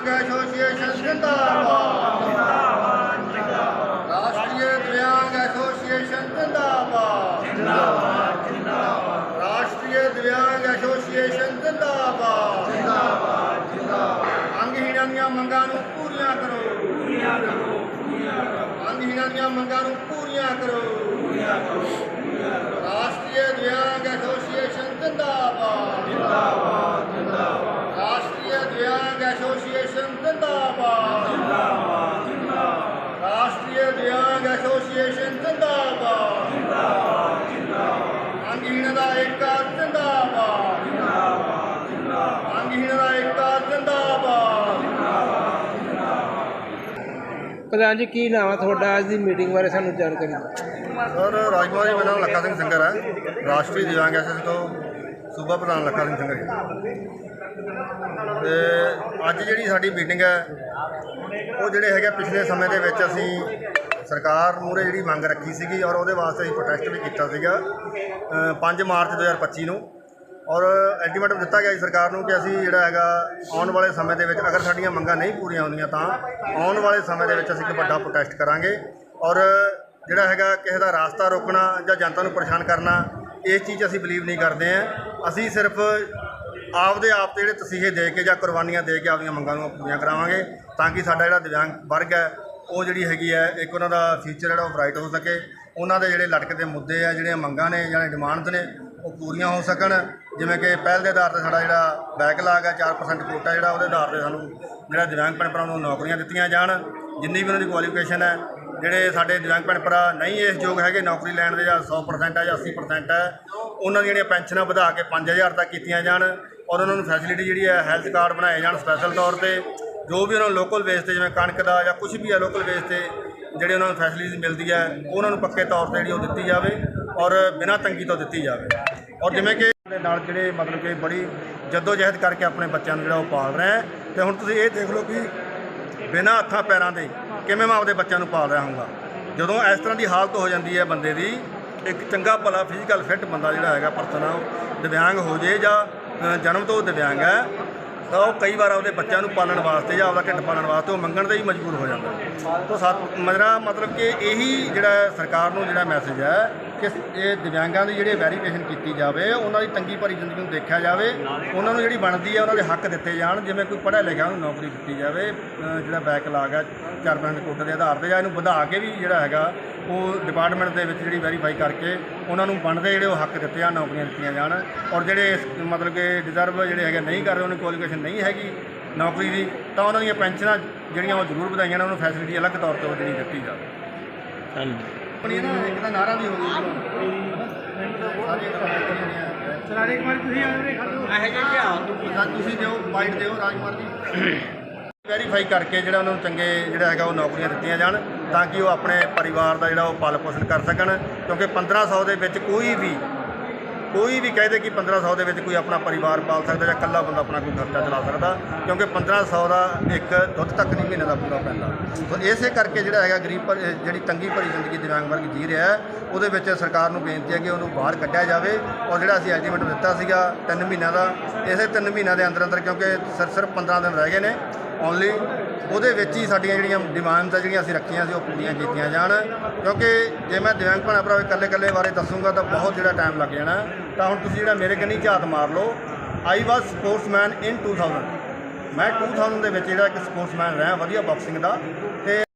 ਦਿਵਿਆਂਗ ਐਸੋਸੀਏਸ਼ਨ ਜਿੰਦਾਬਾਦ। ਜਿੰਦਾਬਾਦ ਜਿੰਦਾਬਾਦ ਰਾਸ਼ਟਰੀ ਦਿਵਿਆਂਗ ਐਸੋਸੀਏਸ਼ਨ ਜਿੰਦਾਬਾਦ। ਜਿੰਦਾਬਾਦ ਜਿੰਦਾਬਾਦ ਰਾਸ਼ਟਰੀ ਦਿਵਿਆਂਗ ਐਸੋਸੀਏਸ਼ਨ ਜਿੰਦਾਬਾਦ। ਜਿੰਦਾਬਾਦ ਜਿੰਦਾਬਾਦ ਅੰਗਹੀਣਾਂ ਦੀਆਂ ਮੰਗਾਂ ਨੂੰ ਪੂਰੀਆਂ ਕਰੋ। ਪੂਰੀਆਂ ਕਰੋ ਪੂਰੀਆਂ ਕਰੋ। ਅੰਗਹੀਣਾਂ ਦੀਆਂ ਮੰਗਾਂ ਨੂੰ ਪੂਰੀਆਂ ਕਰੋ ਪੂਰੀਆਂ ਕਰੋ ਰਾਸ਼ਟਰੀ ਦਿਵਿਆਂਗ ਐਸੋਸੀਏਸ਼ਨ ਜਿੰਦਾਬਾਦ ਰਾਸ਼ਟਰੀ ਦਿਵਿਆਂਗ ਐਸੋਸੀਏਸ਼ਨ ਜਿੰਦਾਬਾਦ ਜਿੰਦਾਬਾਦ ਜਿੰਦਾਬਾਦ ਰਾਸ਼ਟਰੀ ਦਿਵਿਆਂਗ ਐਸੋਸੀਏਸ਼ਨ ਜਿੰਦਾਬਾਦ ਜਿੰਦਾਬਾਦ ਜਿੰਦਾਬਾਦ ਅੰਗਹੀਣ ਦਾ ਏਕਾ ਜਿੰਦਾਬਾਦ। ਜਿੰਦਾਬਾਦ ਜਿੰਦਾਬਾਦ ਅੰਗਹੀਣ ਦਾ ਏਕਾ ਜਿੰਦਾਬਾਦ। ਪ੍ਰਧਾਨ ਜੀ ਕੀ ਨਾਮ ਆ ਤੁਹਾਡਾ? ਅੱਜ ਦੀ ਮੀਟਿੰਗ ਬਾਰੇ ਸਾਨੂੰ ਜਾਣਕਾਰੀ ਦਿਓ। ਸਰ ਰਾਜਕੁਮਾਰ ਜੀ ਮੇਰਾ ਨਾਮ ਲੱਖਾ ਸਿੰਘ ਸੰਗਰ ਹੈ। ਰਾਸ਼ਟਰੀ ਦਿਵਿਆਂਗ ਐਸੋਸੀਏਸ਼ਨ ਤੋਂ ਸੂਬਾ ਪ੍ਰਧਾਨ ਲੱਖਾ ਸਿੰਘ ਸੰਗਰ ਜੀ। ਤੇ ਅੱਜ ਜਿਹੜੀ ਸਾਡੀ ਮੀਟਿੰਗ ਹੈ ਉਹ ਜਿਹੜੇ ਹੈਗੇ ਪਿਛਲੇ ਸਮੇਂ ਦੇ ਵਿੱਚ ਅਸੀਂ ਸਰਕਾਰ ਮੂਹਰੇ ਜਿਹੜੀ ਮੰਗ ਰੱਖੀ ਸੀਗੀ ਔਰ ਉਹਦੇ ਵਾਸਤੇ ਅਸੀਂ ਪ੍ਰੋਟੈਸਟ ਵੀ ਕੀਤਾ ਸੀਗਾ ਅ, 5 ਮਾਰਚ 2025 ਨੂੰ। ਔਰ ਐਲਟੀਮੇਟਮ ਦਿੱਤਾ ਗਿਆ ਸੀ ਸਰਕਾਰ ਨੂੰ ਕਿ ਅਸੀਂ ਜਿਹੜਾ ਹੈਗਾ ਆਉਣ ਵਾਲੇ ਸਮੇਂ ਦੇ ਵਿੱਚ ਅਗਰ ਸਾਡੀਆਂ ਮੰਗਾਂ ਨਹੀਂ ਪੂਰੀਆਂ ਹੁੰਦੀਆਂ ਤਾਂ ਆਉਣ ਵਾਲੇ ਸਮੇਂ ਦੇ ਵਿੱਚ ਅਸੀਂ ਇੱਕ ਵੱਡਾ ਪ੍ਰੋਟੈਸਟ ਕਰਾਂਗੇ। ਔਰ ਜਿਹੜਾ ਹੈਗਾ ਕਿਸੇ ਦਾ ਰਾਸਤਾ ਰੋਕਣਾ ਜਾਂ ਜਨਤਾ ਨੂੰ ਪਰੇਸ਼ਾਨ ਕਰਨਾ ਇਸ ਚੀਜ਼ ਅਸੀਂ ਬਲੀਵ ਨਹੀਂ ਕਰਦੇ ਹਾਂ। ਅਸੀਂ ਸਿਰਫ ਆਪਦੇ ਆਪ ਤੇ ਜਿਹੜੇ ਤਸੀਹੇ ਦੇ ਕੇ ਜਾਂ ਕੁਰਬਾਨੀਆਂ ਦੇ ਕੇ ਆਪਣੀਆਂ ਮੰਗਾਂ ਨੂੰ ਪੂਰੀਆਂ ਕਰਾਵਾਂਗੇ ਤਾਂ ਕਿ ਸਾਡਾ ਜਿਹੜਾ ਦਿਵਿਆਂਗ ਵਰਗ ਹੈ ਉਹ ਜਿਹੜੀ ਹੈਗੀ ਹੈ, ਇੱਕ ਉਹਨਾਂ ਦਾ ਫਿਊਚਰ ਜਿਹੜਾ ਉਹ ਬ੍ਰਾਈਟ ਹੋ ਸਕੇ। ਉਹਨਾਂ ਦੇ ਜਿਹੜੇ ਲਟਕਦੇ ਮੁੱਦੇ ਆ, ਜਿਹੜੀਆਂ ਮੰਗਾਂ ਨੇ ਜਾਂ ਡਿਮਾਂਡਸ ਨੇ, ਉਹ ਪੂਰੀਆਂ ਹੋ ਸਕਣ। ਜਿਵੇਂ ਕਿ ਪਹਿਲ ਦੇ ਆਧਾਰ ਤੇ ਸਾਡਾ ਜਿਹੜਾ ਬੈਕਲਾਗ ਹੈ 4% ਕੋਟਾ ਜਿਹੜਾ, ਉਹਦੇ ਆਧਾਰ ਤੇ ਸਾਨੂੰ ਜਿਹੜਾ ਦਿਵਿਆਂਗ ਭੈਣ ਭਰਾਵਾਂ ਨੂੰ ਨੌਕਰੀਆਂ ਦਿੱਤੀਆਂ ਜਾਣ। ਜਿੰਨੀ ਵੀ ਉਹਨਾਂ ਦੀ ਕੁਆਲੀਫਿਕੇਸ਼ਨ ਹੈ, ਜਿਹੜੇ ਸਾਡੇ ਦਿਵਿਆਂਗ ਭੈਣ ਭਰਾ ਨਹੀਂ ਇਸ ਯੋਗ ਹੈਗੇ, ਨੌਕਰੀ ਲੈਣ ਦੇ ਜਾਂ 100% ਹੈ ਜਾਂ 80% ਹੈ ਉਹਨਾਂ ਦੀਆਂ ਜਿਹੜੀਆਂ ਪੈਨਸ਼ਨਾਂ ਵਧਾ ਕੇ 5000 ਤੱਕ ਕੀਤੀਆਂ ਜਾਣ। ਔਰ ਉਹਨਾਂ ਨੂੰ ਫੈਸਿਲਿਟੀ ਜਿਹੜੀ ਹੈ ਹੈਲਥ ਕਾਰਡ ਬਣਾਏ ਜਾਣ ਸਪੈਸ਼ਲ ਤੌਰ ਤੇ। ਜੋ ਵੀ ਉਹਨਾਂ ਨੂੰ ਲੋਕਲ ਬੇਸ ਤੇ ਜਿਵੇਂ ਕਣਕ ਦਾ ਜਾਂ ਕੁਝ ਵੀ ਹੈ ਲੋਕਲ ਬੇਸ ਤੇ ਜਿਹੜੇ ਉਹਨਾਂ ਨੂੰ ਫੈਸਿਲਿਟੀ ਮਿਲਦੀ ਹੈ, ਉਹਨਾਂ ਨੂੰ ਪੱਕੇ ਤੌਰ ਤੇ ਜਿਹੜੀ ਉਹ ਦਿੱਤੀ ਜਾਵੇ ਔਰ ਬਿਨਾਂ ਤੰਗੀ ਤੋਂ ਦਿੱਤੀ ਜਾਵੇ। ਔਰ ਜਿਵੇਂ ਕਿ ਦੇ ਨਾਲ ਜਿਹੜੇ ਮਤਲਬ ਕਿ ਬੜੀ ਜੱਦੋ ਜਹਿਦ ਕਰਕੇ ਆਪਣੇ ਬੱਚਿਆਂ ਨੂੰ ਜਿਹੜਾ ਉਹ ਪਾਲ ਰਿਹਾ ਹੈ, ਤੇ ਹੁਣ ਤੁਸੀਂ ਇਹ ਦੇਖ ਲਓ ਕਿ ਬਿਨਾਂ ਹੱਥਾਂ ਪੈਰਾਂ ਦੇ ਕਿਵੇਂ ਮੈਂ ਆਪਦੇ ਬੱਚਿਆਂ ਨੂੰ ਪਾਲ ਰਿਹਾ ਹਾਂਗਾ ਜਦੋਂ ਇਸ ਤਰ੍ਹਾਂ ਦੀ ਹਾਲਤ ਹੋ ਜਾਂਦੀ ਹੈ ਬੰਦੇ ਦੀ, ਇੱਕ ਚੰਗਾ ਭਲਾ ਫਿਜ਼ੀਕਲ ਫਿੱਟ ਬੰਦਾ ਜਿਹੜਾ ਹੈਗਾ ਪਰਸਨ ਆ, ਉਹ ਦਿਵਿਆਂਗ ਹੋ ਜੇ ਜਾਂ ਜਨਮ ਤੋਂ ਦਿਵਿਆਂਗ ਹੈ ਤਾਂ ਉਹ ਕਈ ਵਾਰ ਆਪਦੇ ਬੱਚਿਆਂ ਨੂੰ ਪਾਲਣ ਵਾਸਤੇ ਜਾਂ ਆਪਦਾ ਢਿੱਡ ਪਾਲਣ ਵਾਸਤੇ ਉਹ ਮੰਗਣ 'ਤੇ ਹੀ ਮਜਬੂਰ ਹੋ ਜਾਂਦਾ ਤਾਂ ਸਤ ਮੇਰਾ ਮਤਲਬ ਕਿ ਇਹੀ ਜਿਹੜਾ ਸਰਕਾਰ ਨੂੰ ਜਿਹੜਾ ਮੈਸੇਜ ਹੈ ਕਿ ਇਹ ਦਿਵਿਆਂਗਾਂ ਦੀ ਜਿਹੜੀ ਵੈਰੀਫਿਕੇਸ਼ਨ ਕੀਤੀ ਜਾਵੇ ਉਹਨਾਂ ਦੀ ਤੰਗੀ ਭਰੀ ਜ਼ਿੰਦਗੀ ਨੂੰ ਦੇਖਿਆ ਜਾਵੇ ਉਹਨਾਂ ਨੂੰ ਜਿਹੜੀ ਬਣਦੀ ਹੈ ਉਹਨਾਂ ਦੇ ਹੱਕ ਦਿੱਤੇ ਜਾਣ ਜਿਵੇਂ ਕੋਈ ਪੜ੍ਹਿਆ ਲਿਖਿਆ ਉਹਨੂੰ ਨੌਕਰੀ ਦਿੱਤੀ ਜਾਵੇ ਅ, ਜਿਹੜਾ ਬੈਕਲਾਗ ਹੈ 4% ਕੋਟੇ ਦੇ ਆਧਾਰ ਤੇ ਜਾਂ ਇਹਨੂੰ ਵਧਾ ਕੇ ਵੀ ਜਿਹੜਾ ਹੈਗਾ ਉਹ ਡਿਪਾਰਟਮੈਂਟ ਦੇ ਵਿੱਚ ਜਿਹੜੀ ਵੈਰੀਫਾਈ ਕਰਕੇ ਉਹਨਾਂ ਨੂੰ ਬਣਦੇ ਜਿਹੜੇ ਉਹ ਹੱਕ ਦਿੱਤੇ ਜਾਣ ਨੌਕਰੀਆਂ ਦਿੱਤੀਆਂ ਜਾਣ। ਔਰ ਜਿਹੜੇ ਇਸ- ਮਤਲਬ ਕਿ ਡਿਜ਼ਰਵ ਜਿਹੜੇ ਹੈਗੇ ਨਹੀਂ ਕਰ ਰਹੇ ਉਹਨਾਂ ਕੁਆਲੀਫਿਕੇਸ਼ਨ ਨਹੀਂ ਹੈਗੀ ਨੌਕਰੀ ਦੀ ਤਾਂ ਉਹਨਾਂ ਦੀਆਂ ਪੈਨਸ਼ਨਾਂ ਜਿਹੜੀਆਂ ਉਹ ਜ਼ਰੂਰ ਵਧਾਈਆਂ ਨੇ ਉਹਨਾਂ ਨੂੰ ਫੈਸਿਲਿਟੀ ਅਲੱਗ ਤੌਰ ਤੇ ਜਿਹੜੀ ਦਿੱਤੀ ਜਾਵੇ। ਹਾਂਜੀ। ਆਪਣੀ ਨਾ ਇੱਕ ਤਾਂ ਨਾਰਾ ਵੀ ਹੋ ਜਿਹੜੀਆਂ ਸਰਾਰੇ ਕੁਮਾਰ ਤੁਸੀਂ ਆਏ ਖੜੋ ਇਹ ਜੇ ਧਿਆਨ ਤੁਸੀਂ ਦਿਓ ਬਾਈਟ ਦਿਓ ਰਾਜਕੁਮਾਰ ਜੀ। ਵੈਰੀਫਾਈ ਕਰਕੇ ਜਿਹੜਾ ਉਹਨਾਂ ਨੂੰ ਚੰਗੇ ਜਿਹੜਾ ਹੈਗਾ ਉਹ ਨੌਕਰੀਆਂ ਦਿੱਤੀਆਂ ਜਾਣ ਤਾਂ ਕਿ ਉਹ ਆਪਣੇ ਪਰਿਵਾਰ ਦਾ ਜਿਹੜਾ ਉਹ ਪਾਲ ਪੋਸ਼ਣ ਕਰ ਸਕਣ ਕਿਉਂਕਿ 1500 ਦੇ ਵਿੱਚ ਕੋਈ ਵੀ ਕੋਈ ਵੀ ਕਹਦੇ ਕਿ 1500 ਦੇ ਵਿੱਚ ਕੋਈ ਆਪਣਾ ਪਰਿਵਾਰ ਪਾਲ ਸਕਦਾ ਜਾਂ ਇਕੱਲਾ ਬੰਦਾ ਆਪਣਾ ਕੋਈ ਖਰਚਾ ਚਲਾ ਸਕਦਾ, ਕਿਉਂਕਿ 1500 ਦਾ ਇੱਕ ਦੁੱਧ ਤੱਕ ਨਹੀਂ ਮਹੀਨੇ ਦਾ ਪੂਰਾ ਪੈਂਦਾ। ਸੋ ਇਸੇ ਕਰਕੇ ਜਿਹੜਾ ਹੈਗਾ ਗਰੀਬ ਪਰ ਜਿਹੜੀ ਤੰਗੀ ਭਰੀ ਜ਼ਿੰਦਗੀ ਦਿਵਿਆਂਗ ਵਰਗ ਜੀ ਰਿਹਾ ਉਹਦੇ ਵਿੱਚ ਸਰਕਾਰ ਨੂੰ ਬੇਨਤੀ ਹੈ ਕਿ ਉਹਨੂੰ ਬਾਹਰ ਕੱਢਿਆ ਜਾਵੇ ਔਰ ਜਿਹੜਾ ਅਸੀਂ ਅਲਟੀਮੇਟ ਦਿੱਤਾ ਸੀਗਾ 3 ਮਹੀਨਿਆਂ ਦਾ, ਇਸੇ 3 ਮਹੀਨਿਆਂ ਦੇ ਅੰਦਰ ਅੰਦਰ ਕਿਉਂਕਿ ਸਿਰ ਸਿਰਫ 15 ਦਿਨ ਰਹਿ ਗਏ ਨੇ ਓਨਲੀ ਉਹਦੇ ਵਿੱਚ ਹੀ ਸਾਡੀਆਂ ਜਿਹੜੀਆਂ ਡਿਮਾਂਡਸ ਆ, ਜਿਹੜੀਆਂ ਅਸੀਂ ਰੱਖੀਆਂ ਸੀ, ਉਹ ਪੂਰੀਆਂ ਕੀਤੀਆਂ ਜਾਣ। ਕਿਉਂਕਿ ਜੇ ਮੈਂ ਦਿਵਿਆਂਗ ਭੈਣਾਂ ਭਰਾ ਇਕੱਲੇ ਇਕੱਲੇ ਬਾਰੇ ਦੱਸੂਗਾ, ਤਾਂ ਬਹੁਤ ਜਿਹੜਾ ਟਾਈਮ ਲੱਗ ਜਾਣਾ। ਤਾਂ ਹੁਣ ਤੁਸੀਂ ਜਿਹੜਾ ਮੇਰੇ ਕੰਨੀ ਝਾਤ ਮਾਰ ਲਓ ਆਈ ਵਾਸ ਸਪੋਰਟਸਮੈਨ ਇਨ 2000 ਮੈਂ 2000 ਦੇ ਵਿੱਚ ਜਿਹੜਾ ਇੱਕ ਸਪੋਰਟਸਮੈਨ ਰਿਹਾ, ਵਧੀਆ ਬਾਕਸਿੰਗ ਦਾ, ਤੇ